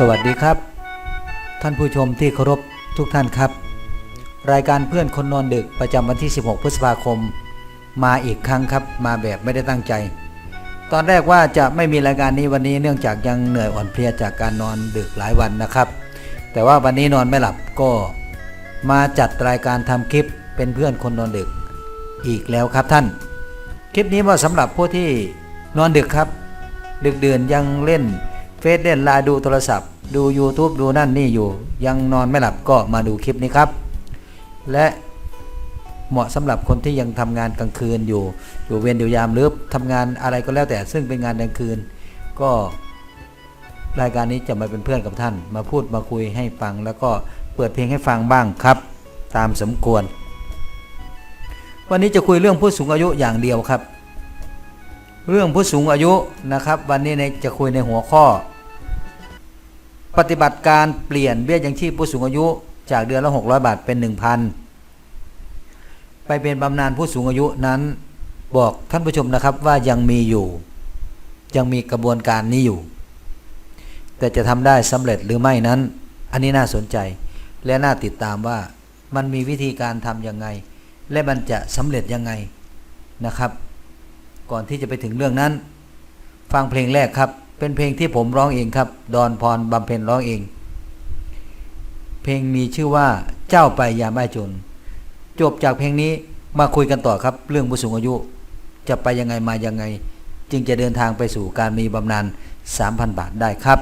สวัสดีครับ ท่านผู้ชมที่เคารพทุกท่านครับ รายการเพื่อนคนนอนดึกประจำวันที่ 16 พฤษภาคม มาอีกครั้งครับ มาแบบไม่ได้ตั้งใจ ตอนแรกว่าจะไม่มีรายการนี้วันนี้เนื่องจากยังเหนื่อยอ่อนเพลียจากการนอนดึกหลายวันนะครับ แต่ว่าวันนี้นอนไม่หลับก็มาจัดรายการทำคลิปเป็นเพื่อนคนนอนดึกอีกแล้วครับท่าน คลิปนี้เหมาสำหรับผู้ที่นอนดึกครับ ดึกเดื่นยังเล่นเฟซเล่นไลน์ดูโทรศัพท์ ดู YouTube ดูนั่นนี่อยู่ ยังนอนไม่หลับก็มาดูคลิปนี้ครับ และเหมาะสำหรับคนที่ยังทำงานกลางคืนอยู่ อยู่เวรอยู่ยามหรือทำงานอะไรก็แล้วแต่ซึ่งเป็นงานกลางคืน ก็รายการนี้จะมาเป็นเพื่อนกับท่าน มาพูดมาคุยให้ฟัง แล้วก็เปิดเพลงให้ฟังบ้างครับ ตามสมควร วันนี้จะคุยเรื่องผู้สูงอายุอย่างเดียวครับ เรื่องผู้สูงอายุนะครับ วันนี้จะคุยในหัวข้อ ปฏิบัติการเปลี่ยนเบี้ยยังชีพผู้สูงอายุจากเดือนละ 600 บาทเป็น 1,000 ไปเป็นบำนาญผู้สูงอายุนั้นบอกท่านผู้ชมนะครับว่ายังมีอยู่ ยังมีกระบวนการนี้อยู่ แต่จะทำได้สำเร็จหรือไม่นั้น อันนี้น่าสนใจและน่าติดตามว่ามันมีวิธีการทำยังไง และมันจะสำเร็จยังไงนะครับ ก่อนที่จะไปถึงเรื่องนั้น ฟังเพลงแรกครับ เป็นเพลงที่ผมร้องเองครับ ดอนพรบำเพ็ญร้องเอง เพลงมีชื่อว่าเจ้าไปยามไม่จน จบจากเพลงนี้มาคุยกันต่อครับ เรื่องผู้สูงอายุ จะไปยังไงมายังไง จึงจะเดินทางไปสู่การมีบำนาญ3,000 บาทได้ครับ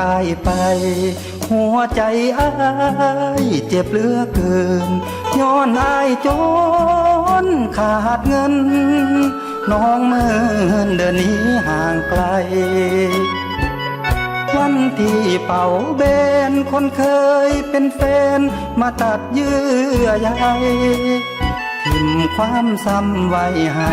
อายไป หัวใจอายเจ็บเหลือเกิน ย้อนอายจนขาดเงิน น้องเมินเดินหนี้ห่างไกล วันที่เป่าเบนคนเคยเป็นแฟน มาตัดเยื่อใยทิมความซ้ำไว้ให้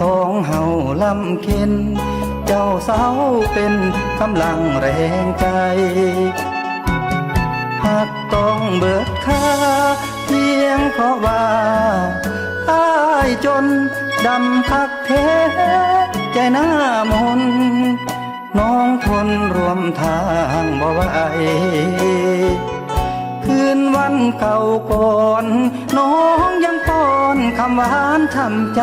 สองเฮาลำเค็นเจ้าสาวเป็นกำลังแรงใจหากต้องเบิดค่าเพียงเพราะว่าอายจนดำคักแท้ใจหน้ามนน้องทนรวมทางบ่ไหวคืนวันเก่าก่อน น้องยังป้อนคำหวานทำใจ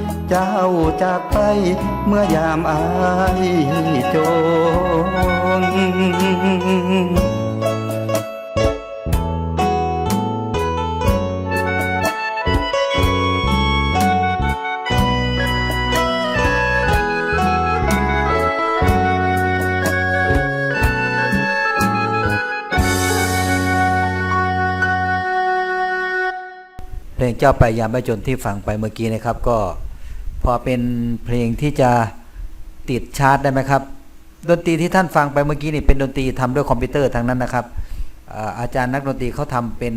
เจ้าจากไปเมื่อยามอายจนเพลงเจ้าไปยามไม่จนที่ฟังไปเมื่อกี้นะครับก็ พอเป็นเพลงที่จะติดชาร์ตได้ไหมครับ ดนตรีที่ท่านฟังไปเมื่อกี้นี่เป็นดนตรีทำด้วยคอมพิวเตอร์ทั้งนั้นนะครับอาจารย์นักดนตรีเขาทำเป็น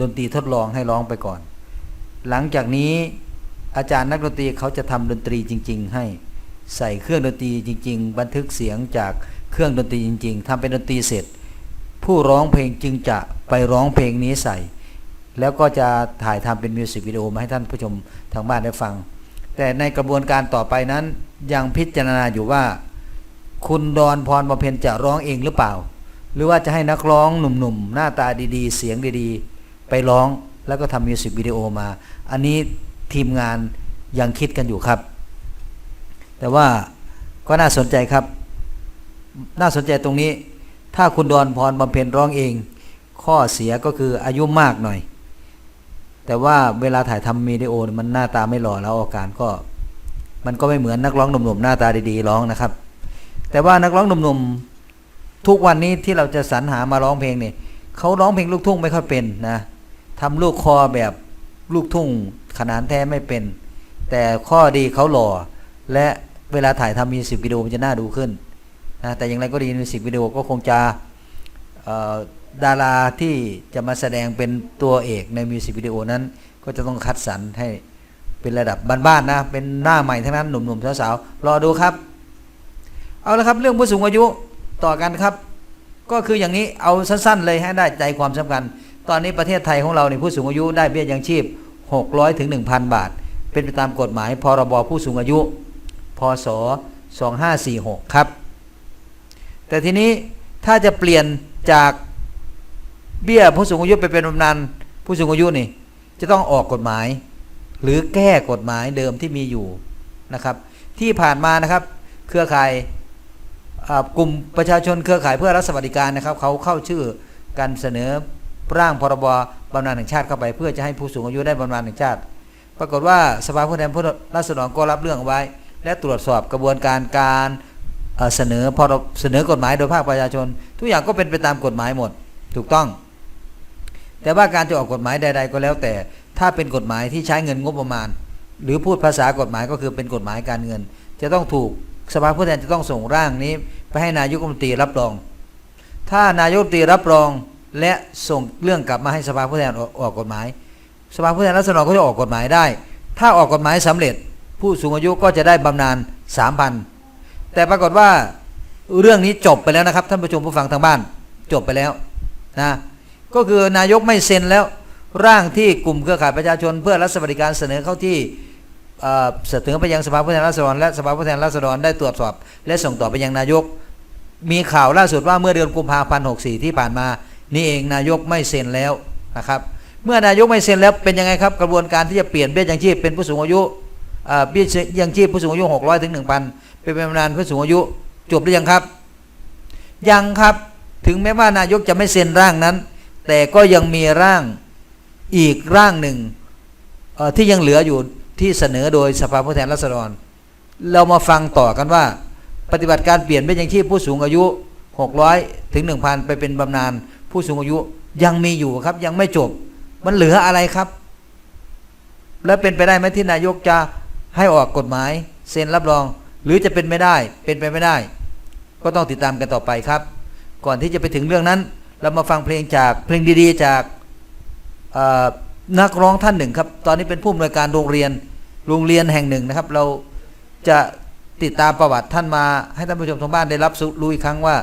ดนตรีทดลองให้ร้องไปก่อน หลังจากนี้อาจารย์นักดนตรีเขาจะทำดนตรีจริง ๆ ให้ใส่เครื่องดนตรีจริง ๆ บันทึกเสียงจากเครื่องดนตรีจริง ๆทำเป็นดนตรีเสร็จ ผู้ร้องเพลงจึงจะไปร้องเพลงนี้ใส่ แล้วก็จะถ่ายทำเป็นมิวสิกวิดีโอมาให้ท่านผู้ชมทางบ้านได้ฟัง แต่ในกระบวนการต่อไปนั้นยังพิจารณาอยู่ว่า คุณดอนพรบำเพ็ญจะร้องเองหรือเปล่า หรือว่าจะให้นักร้องหนุ่มๆ หน้าตาดีๆ เสียงดีๆ ไปร้องแล้วก็ทำมิวสิกวิดีโอมา อันนี้ทีมงานยังคิดกันอยู่ครับ แต่ว่าก็น่าสนใจครับ น่าสนใจตรงนี้ ถ้าคุณดอนพรบำเพ็ญร้องเอง ข้อเสียก็คืออายุมากหน่อย แต่ว่าเวลาถ่ายทำวิดีโอมันหน้าตาไม่หล่อแล้วอาการก็ มันก็ไม่เหมือนนักร้องหนุ่มๆหน้าตาดีๆร้องนะครับ แต่ว่านักร้องหนุ่มๆทุกวันนี้ที่เราจะสรรหามาร้องเพลงเนี่ยเขาร้องเพลงลูกทุ่งไม่ค่อยเป็นนะทำลูกคอแบบลูกทุ่งขนานแท้ไม่เป็น แต่ข้อดีเขาหล่อ และเวลาถ่ายทำมิวสิกวิดีโอมันจะน่าดูขึ้นนะแต่อย่างไรก็ดีมิวสิกวิดีโอก็คงจะ ดาราที่จะมาแสดงเป็นตัวเอกในมิวสิกวิดีโอนั้น ก็จะต้องคัดสรรให้เป็นระดับบ้านๆนะ เป็นหน้าใหม่ทั้งนั้นหนุ่มๆสาวๆรอดูครับ เอาละครับเรื่องผู้สูงอายุต่อกันครับ ก็คืออย่างนี้เอาสั้นๆ เลยให้ได้ใจความสำคัญ ตอนนี้ประเทศไทยของเราในยผู้สูงอายุได้เบี้ยยังชีพ 600ถึง1,000 บาท เป็นไปตามกฎหมายพรบผู้สูงอายุ พศ 2546 ครับ แต่ทีนี้ถ้าจะเปลี่ยนจาก เบี้ยผู้สูงอายุไปเป็นบำนาญผู้สูงอายุนี่ จะต้องออกกฎหมาย หรือแก้กฎหมายเดิมที่มีอยู่นะครับ ที่ผ่านมานะครับ เครือข่ายกลุ่มประชาชนเครือข่ายเพื่อรัฐสวัสดิการนะครับ เขาเข้าชื่อการเสนอร่างพรบ บำนาญแห่งชาติเข้าไป เพื่อจะให้ผู้สูงอายุได้บำนาญแห่งชาติ ปรากฏว่าสภาผู้แทนผู้ราษฎรก็รับเรื่องไว้ และตรวจสอบกระบวนการการเสนอพรบเสนอกฎหมายโดยภาคประชาชน ทุกอย่างก็เป็นไปตามกฎหมายหมด ถูกต้อง แต่ว่าการจะออกกฎหมายใด ๆ ก็แล้วแต่ ถ้าเป็นกฎหมายที่ใช้เงินงบประมาณ หรือพูดภาษากฎหมายก็คือเป็นกฎหมายการเงิน จะต้องถูกสภาผู้แทนจะต้องส่งร่างนี้ ไปให้นายกรัฐมนตรีรับรอง ถ้านายกรัฐมนตรีรับรองและส่งเรื่องกลับมาให้สภาผู้แทนออกกฎหมาย สภาผู้แทนราษฎรก็จะออกกฎหมายได้ ถ้าออกกฎหมายสำเร็จ ผู้สูงอายุก็จะได้บำนาญ3,000แต่ปรากฏว่าเรื่องนี้จบไปแล้วนะครับ ท่านผู้ชมผู้ฟังทางบ้านจบไปแล้วนะ ก็คือนายกไม่เซ็นแล้วร่างที่กลุ่มเครือข่ายประชาชน เพื่อรัฐสวัสดิการเสนอเข้าที่เสนอไปยังสภาผู้แทนราษฎรและสภาผู้แทนราษฎรได้ตรวจสอบ และส่งต่อไปยังนายก มีข่าวล่าสุดว่าเมื่อเดือนกุมภาพันธ์64ที่ผ่านมา นี่เองนายกไม่เซ็นแล้วนะครับเมื่อนายกไม่เซ็นแล้วเป็นยังไงครับกระบวนการที่จะเปลี่ยนเบี้ยยังชีพเป็นผู้สูงอายุเบี้ยยังชีพผู้สูงอายุ600ถึง1,000เป็นบำนาญผู้สูงอายุจบหรือยังครับ ยังครับถึงแม้ว่านายกจะไม่เซ็นร่างนั้น แต่ก็ยังมีร่างอีกร่างหนึ่งที่ยังเหลืออยู่ที่เสนอโดยสภาผู้แทนราษฎร เรามาฟังต่อกันว่า ปฏิบัติการเปลี่ยนเบี้ยยังชีพผู้สูงอายุ 600 ถึง 1,000 ไปเป็นบำนาญผู้สูงอายุยังมีอยู่ครับยังไม่จบ มันเหลืออะไรครับ แล้วเป็นไปได้ไหมที่นายกจะให้ออกกฎหมายเซ็นรับรอง หรือจะเป็นไม่ได้เป็นไปไม่ได้ ก็ต้องติดตามกันต่อไปครับ ก่อนที่จะไปถึงเรื่องนั้น เรามาฟังเพลงจากเพลงดีๆ จากนักร้องท่านหนึ่งครับ ตอนนี้เป็นผู้อำนวยการโรงเรียนโรงเรียนแห่งหนึ่งนะครับ เราจะติดตามประวัติท่านมาให้ท่านผู้ชมทางบ้านได้รับรู้อีกครั้งว่า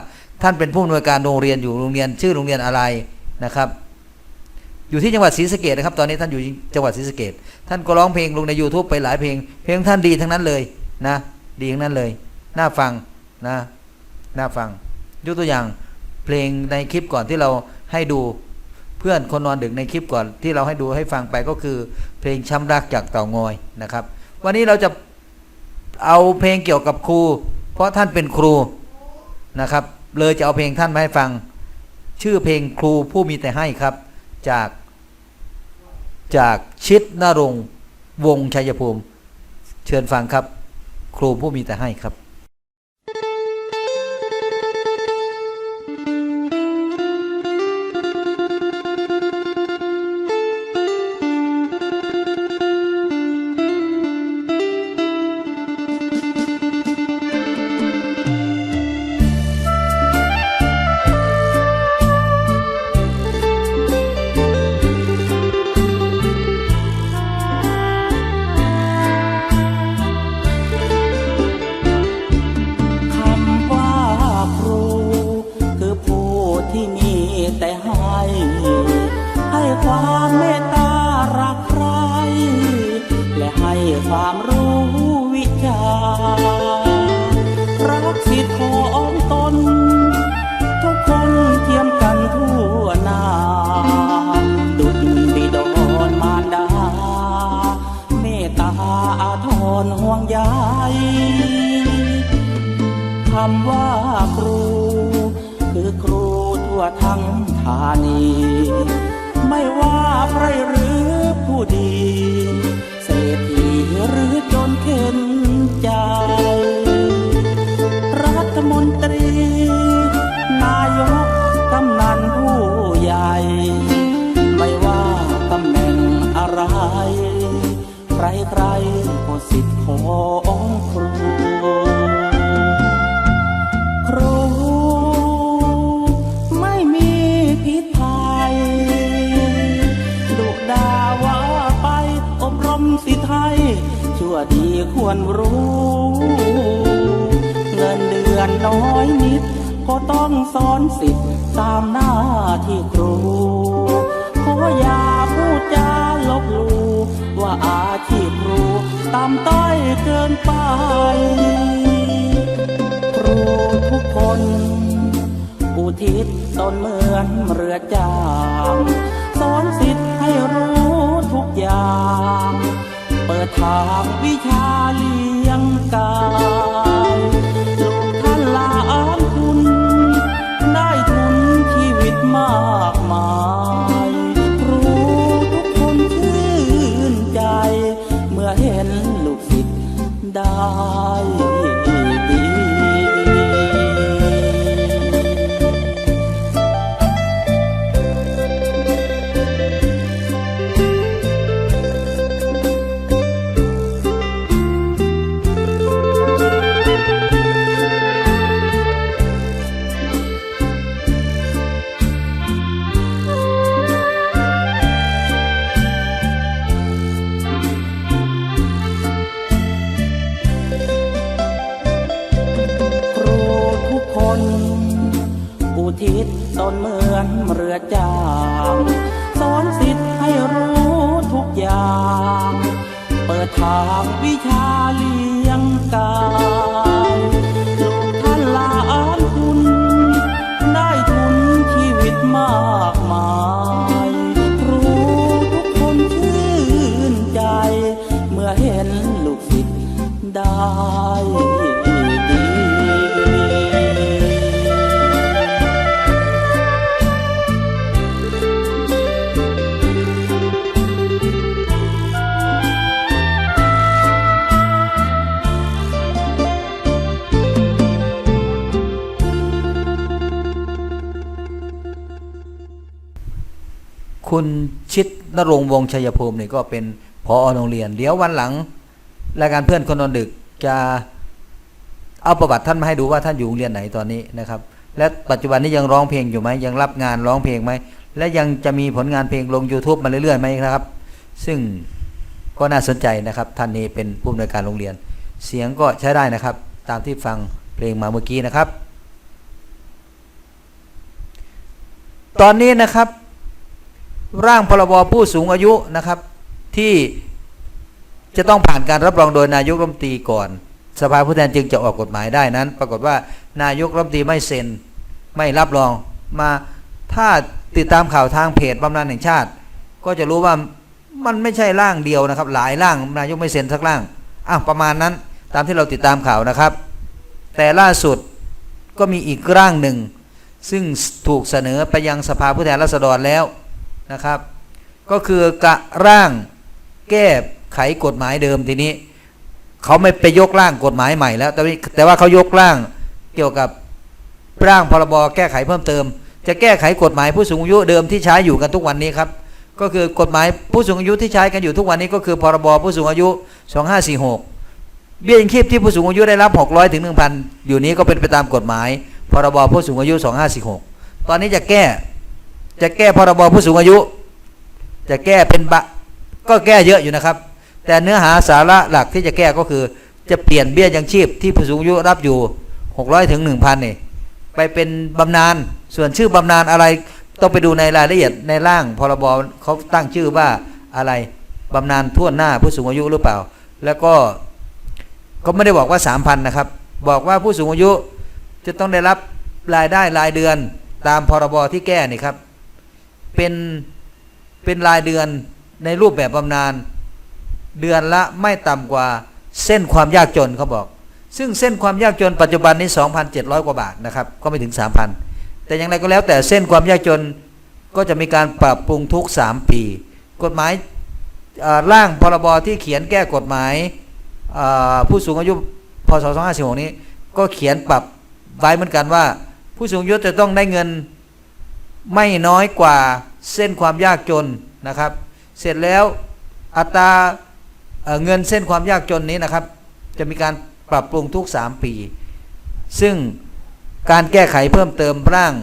ท่านเป็นผู้อำนวยการโรงเรียนอยู่โรงเรียนชื่อโรงเรียนอะไรนะครับ อยู่ที่จังหวัดศรีสะเกดนะครับ ตอนนี้ท่านอยู่จังหวัดศรีสะเกดท่านก็ร้องเพลงลงใน YouTube ไปหลายเพลง เพลงท่านดีทั้งนั้นเลยนะ ดีทั้งนั้นเลย น่าฟังนะ น่าฟังยกตัวอย่าง เพลงในคลิปก่อนที่เราให้ดูเพื่อนคนนอนดึกในคลิปก่อนที่เราให้ดูให้ฟังไปก็คือ เพลงช้ำรักจากเต่างอยนะครับ วันนี้เราจะเอาเพลงเกี่ยวกับครู เพราะท่านเป็นครูนะครับ เลยจะเอาเพลงท่านมาให้ฟัง ชื่อเพลงครูผู้มีแต่ให้ครับ จากจากชิดนรงวงชัยภูมิ เชิญฟังครับ ครูผู้มีแต่ให้ครับ สิทธิ์ของครูครูไม่มีพิษภัยดุดาว่าไปอบรมสิไทย ชั่วดีควรรู้ เงินเดือนน้อยนิด ก็ต้องสอนสิทธิ์ตามหน้าที่ครูขออย่าพูดจาลบหลู่ว่าอา ต่ำต้อยเกินไป ครูทุกคน อุทิศตนเหมือนเรือจางสอนสิทธิ์ให้รู้ทุกอย่าง เปิดทางวิชาเลี้ยงกายลูกท่านลาอ้างคุณ ได้ทุนชีวิตมากมาย คุณชิดนรงวงชัยภูมินี่ก็เป็นพอโรงเรียน เดี๋ยววันหลังรายการเพื่อนคนนอนดึกจะเอาประวัติท่านมาให้ดูว่าท่านอยู่โรงเรียนไหนตอนนี้นะครับ และปัจจุบันนี้ยังร้องเพลงอยู่ไหมยังรับงานร้องเพลงไหมและยังจะมีผลงานเพลงลง YouTube มาเรื่อยๆไหมนะครับ ซึ่งก็น่าสนใจนะครับท่านนี้เป็นผู้อำนวยการโรงเรียน เสียงก็ใช้ได้นะครับ ตามที่ฟังเพลงมาเมื่อกี้นะครับ ตอนนี้นะครับ ร่างพรบผู้สูงอายุนะครับ ที่จะต้องผ่านการรับรองโดยนายกรัฐมนตรีก่อน สภาผู้แทนจึงจะออกกฎหมายได้นั้น ปรากฏว่านายกรัฐมนตรีไม่เซ็น ไม่รับรองมาถ้าติดตามข่าวทางเพจบำนาญแห่งชาติ ก็จะรู้ว่ามันไม่ใช่ร่างเดียวนะครับ หลายร่างนายกไม่เซ็นสักร่างอะประมาณนั้นตามที่เราติดตามข่าวนะครับ แต่ล่าสุดก็มีอีกร่างหนึ่ง ซึ่งถูกเสนอไปยังสภาผู้แทนราษฎรแล้ว นะครับ ก็คือกะร่างแก้ไขกฎหมายเดิมทีนี้เขาไม่ไปยกร่างกฎหมายใหม่แล้ว แต่ว่าแต่ว่าเขายกร่างเกี่ยวกับร่างพรบแก้ไขเพิ่มเติม จะแก้ไขกฎหมายผู้สูงอายุเดิมที่ใช้อยู่กันทุกวันนี้ครับก็คือกฎหมายผู้สูงอายุที่ใช้กันอยู่ทุกวันนี้ก็คือพรบผู้สูงอายุ 2546 เบี้ยยังชีพที่ผู้สูงอายุได้รับ 600ถึง1,000 อยู่นี้ก็เป็นไปตามกฎหมาย พรบผู้สูงอายุ 2546 ตอนนี้จะแก้ จะแก้พรบผู้สูงอายุ จะแก้เป็นบะก็แก้เยอะอยู่นะครับ แต่เนื้อหาสาระหลักที่จะแก้ก็คือ จะเปลี่ยนเบี้ยยังชีพที่ผู้สูงอายุรับอยู่ 600ถึง1,000นี่ไปเป็นบำนาญส่วนชื่อบำนาญอะไรต้องไปดูในรายละเอียดในร่างพรบเขาตั้งชื่อว่าอะไรบำนาญทั่วหน้าผู้สูงอายุหรือเปล่า แล้วก็ก็ไม่ได้บอกว่า 3,000นะครับ บอกว่าผู้สูงอายุจะต้องได้รับรายได้รายเดือนตามพรบที่แก้นี่ครับ เป็นเป็นรายเดือนในรูปแบบบำนาญเดือนละไม่ต่ำกว่าเส้นความยากจนเขาบอก ซึ่งเส้นความยากจนปัจจุบันนี้ 2,700 กว่าบาทนะครับก็ไม่ถึง 3,000 แต่อย่างไรก็แล้วแต่เส้นความยากจนก็จะมีการปรับปรุงทุก 3 ปี กฎหมายร่างพรบที่เขียนแก้กฎหมายผู้สูงอายุพศ2546นี้ ก็เขียนปรับไว้เหมือนกันว่า ผู้สูงอายุจะต้องได้เงิน ไม่น้อยกว่าเส้นความยากจนนะครับ เสร็จแล้วอัตราเอ่อเงินเส้นความยากจนนี้นะครับ จะมีการปรับปรุงทุก 3 ปี ซึ่งการแก้ไขเพิ่มเติมร่าง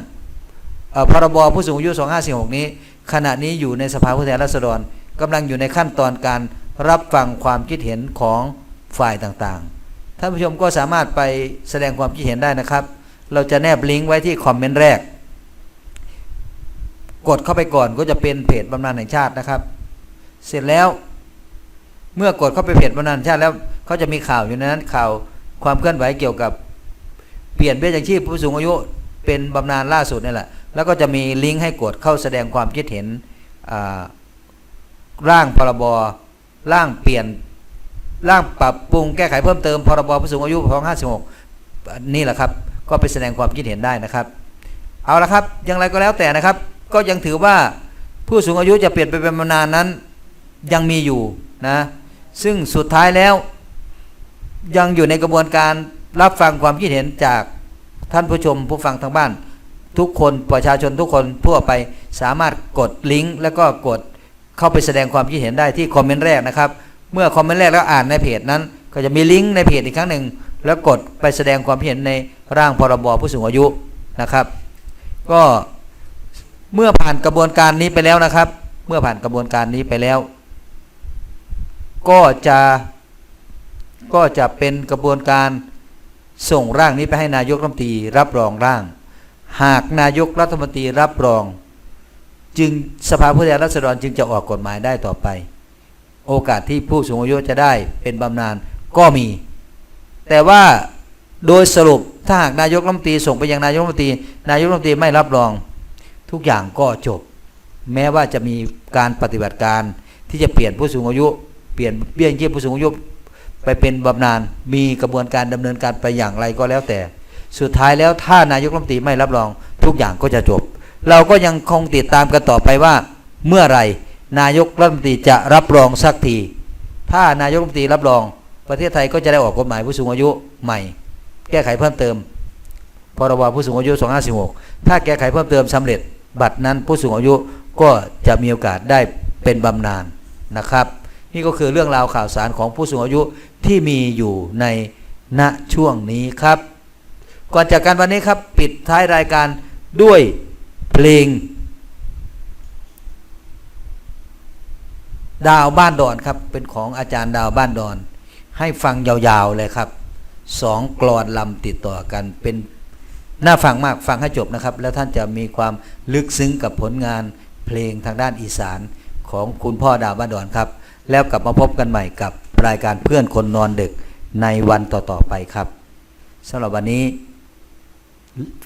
พรบผู้สูงอายุ 2546 นี้ ขณะนี้อยู่ในสภาผู้แทนราษฎรกำลังอยู่ในขั้นตอนการรับฟังความคิดเห็นของฝ่ายต่างๆ ท่านผู้ชมก็สามารถไปแสดงความคิดเห็นได้นะครับ เราจะแนบลิงก์ไว้ที่คอมเมนต์แรก กดเข้าไปก่อนก็จะเป็นเพจบำนาญแห่งชาตินะครับ เสร็จแล้ว เมื่อกดเข้าไปเพจบำนาญชาติแล้วเขาจะมีข่าวอยู่ในนั้นข่าวความเคลื่อนไหวเกี่ยวกับเปลี่ยนเบี้ยยังชีพผู้สูงอายุเป็นบำนาญล่าสุดนี่แหละ แล้วก็จะมีลิงก์ให้กดเข้าแสดงความคิดเห็นร่างพรบร่างเปลี่ยนร่างปรับปรุงแก้ไขเพิ่มเติมพรบผู้สูงอายุ2556 นี่แหละครับ ก็ไปแสดงความคิดเห็นได้นะครับ เอาละครับอย่างไรก็แล้วแต่นะครับ ก็ยังถือว่าผู้สูงอายุจะเปลี่ยนไปเป็นบำนาญนั้นยังมีอยู่นะซึ่งสุดท้ายแล้วยังอยู่ในกระบวนการรับฟังความคิดเห็นจากท่านผู้ชมผู้ฟังทางบ้าน ทุกคนประชาชนทุกคนทั่วไปสามารถกดลิงก์แล้วก็กดเข้าไปแสดงความคิดเห็นได้ที่คอมเมนต์แรกนะครับ เมื่อคอมเมนต์แรกแล้วอ่านในเพจนั้น ก็จะมีลิงก์ในเพจอีกครั้งหนึ่ง แล้วกดไปแสดงความคิดเห็นในร่างพรบผู้สูงอายุนะครับ ก็ เมื่อผ่านกระบวนการนี้ไปแล้วนะครับ เมื่อผ่านกระบวนการนี้ไปแล้ว ก็จะก็จะเป็นกระบวนการส่งร่างนี้ไปให้นายกรัฐมนตรีรับรองร่าง หากนายกรัฐมนตรีรับรอง จึงสภาผู้แทนราษฎรจึงจะออกกฎหมายได้ต่อไป โอกาสที่ผู้สูงอายุจะได้เป็นบำนาญก็มี แต่ว่าโดยสรุปถ้าหากนายกรัฐมนตรีส่งไปยังนายกรัฐมนตรีนายกรัฐมนตรีไม่รับรอง ทุกอย่างก็จบ แม้ว่าจะมีการปฏิบัติการที่จะเปลี่ยนผู้สูงอายุ เปลี่ยนเบี้ยยังชีพผู้สูงอายุไปเป็นบำนาญมีกระบวนการดำเนินการไปอย่างไรก็แล้วแต่ สุดท้ายแล้วถ้านายกรัฐมนตรีไม่รับรอง ทุกอย่างก็จะจบ เราก็ยังคงติดตามกันต่อไปว่า เมื่อไรนายกรัฐมนตรีจะรับรองสักที ถ้านายกรัฐมนตรีรับรอง ประเทศไทยก็จะได้ออกกฎหมายผู้สูงอายุใหม่ แก้ไขเพิ่มเติมพรบผู้สูงอายุ 2546ถ้าแก้ไขเพิ่มเติมสำเร็จ บัตรนั้นผู้สูงอายุก็จะมีโอกาสได้เป็นบำนาญนะครับ นี่ก็คือเรื่องราวข่าวสารของผู้สูงอายุที่มีอยู่ในณช่วงนี้ครับ ก่อนจากกันวันนี้ครับปิดท้ายรายการด้วยเพลง ดาวบ้านดอนครับ เป็นของอาจารย์ดาวบ้านดอน ให้ฟังยาวๆเลยครับสองกลอนลำติดต่อกันเป็น น่าฟังมากฟังให้จบนะครับ แล้วท่านจะมีความลึกซึ้งกับผลงานเพลงทางด้านอีสานของคุณพ่อดาวบ้านดอนครับ แล้วกลับมาพบกันใหม่กับรายการเพื่อนคนนอนดึกในวันต่อๆไปครับสำหรับวันนี้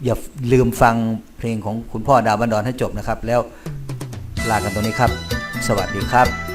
อย่าลืมฟังเพลงของคุณพ่อดาวบันดอนให้จบนะครับ แล้วลากันตรงนี้ครับ สวัสดีครับ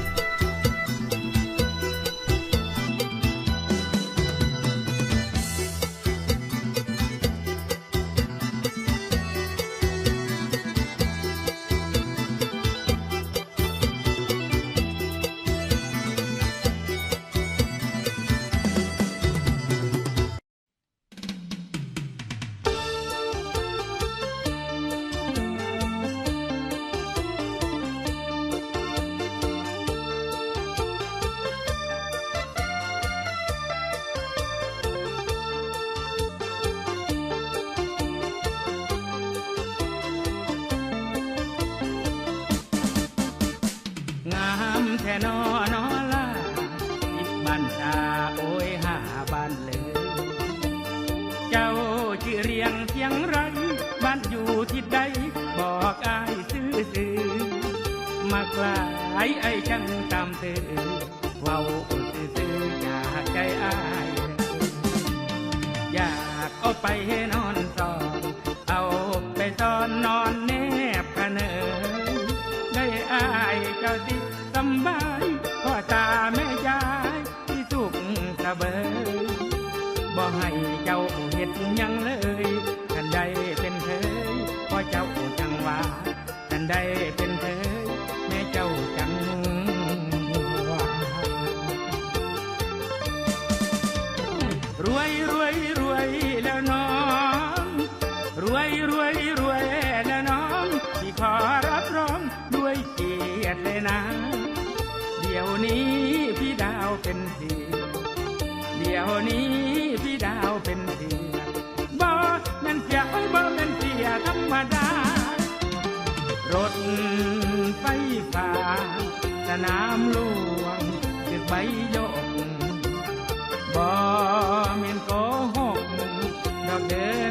โอ้ยหาบ้านเลยเจ้าชื่อเรียงเพียงไรบ้านอยู่ที่ใดบอกอายซื้อซื้อมากลายไอ้ช่างตามเธอเว้าซื้อซื้ออยากใจอาย อยากเอาไปให้นอนียรติเลยนะ เดี๋ยวนี้พี่ดาวเป็นเสียเดี๋ยวนี้พี่ดาวเป็นเสียบ่แม่นเสียโอ้ยบ่แม่นเสียธรรมดา รถไฟฟ้าสนามหลวงตึกใบยกบ่แม่นโกหกดอกเด้อน้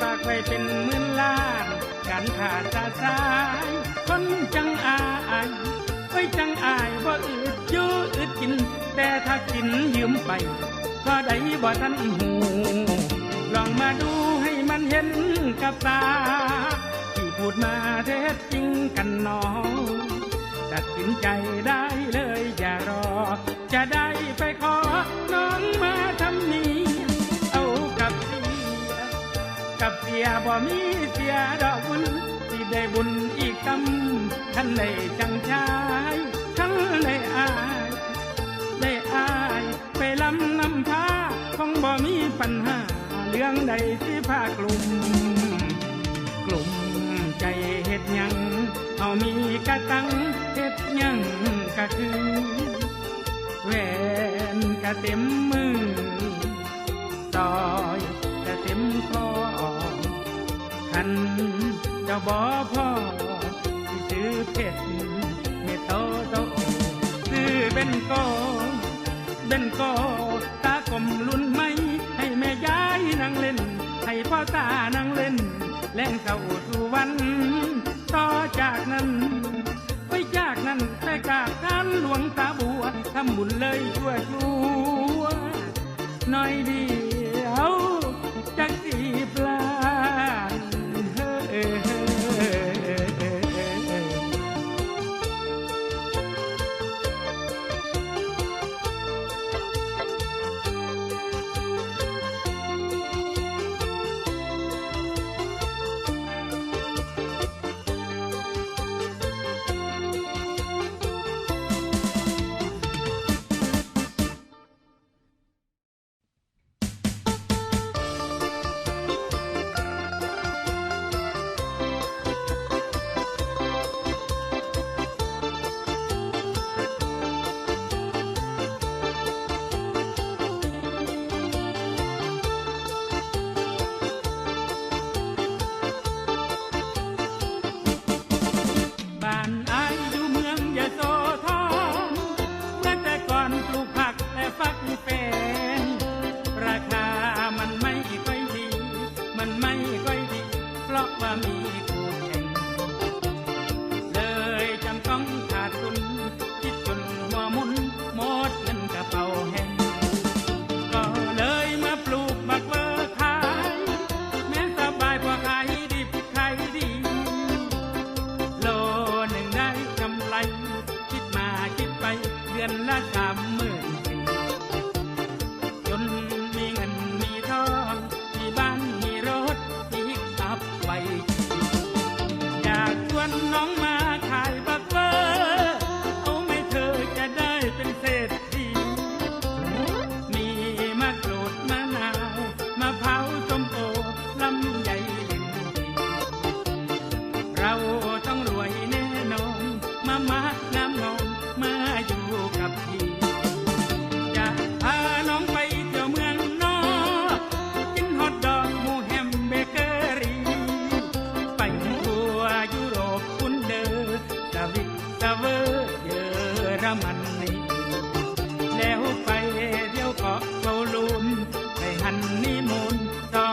ฝากไว้เป็นหมื่นล้านการขาดตาสาย คนจังอายไว้จังอายบ่อึดอยู่อึดกิน แต่ถ้ากินยืมไป ก็ได้บ่ทันหูลองมาดูให้มันเห็นกับตา ที่พูดมาเท็จจริงกันหนอตัดสินใจได้เลยอย่ารอ จะได้ไปขอน้องมาทำนี้ กับเสียบ่มีเสียดอกบุญที่ได้บุญอีกคำท่านได้จังชายท่านได้อาย ได้อาย ไปลำนำพาคงบ่มีปัญหา เรื่องใดที่พากลุ่ม กลุ่มใจเฮ็ดยังเอามีกระตังเฮ็ดยังกะคือแหวนกะเต็มมือซอย เต็มคอคันเจ้าบ่พ่อที่ซื้อเพชรเม็ดโตโตซื้อเป็นโกเป็นโกตากลมลุ่นไหมให้แม่ยายนั่งเล่น ให้พ่อตานั่งเล่นแรงเศร้าสู่วันต่อจากนั้นไปจากนั้นไปกาบท่านหลวงตาบัวทำบุญเลยชั่วชั่วน่อยดี เป็นและกับ น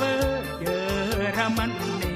วิต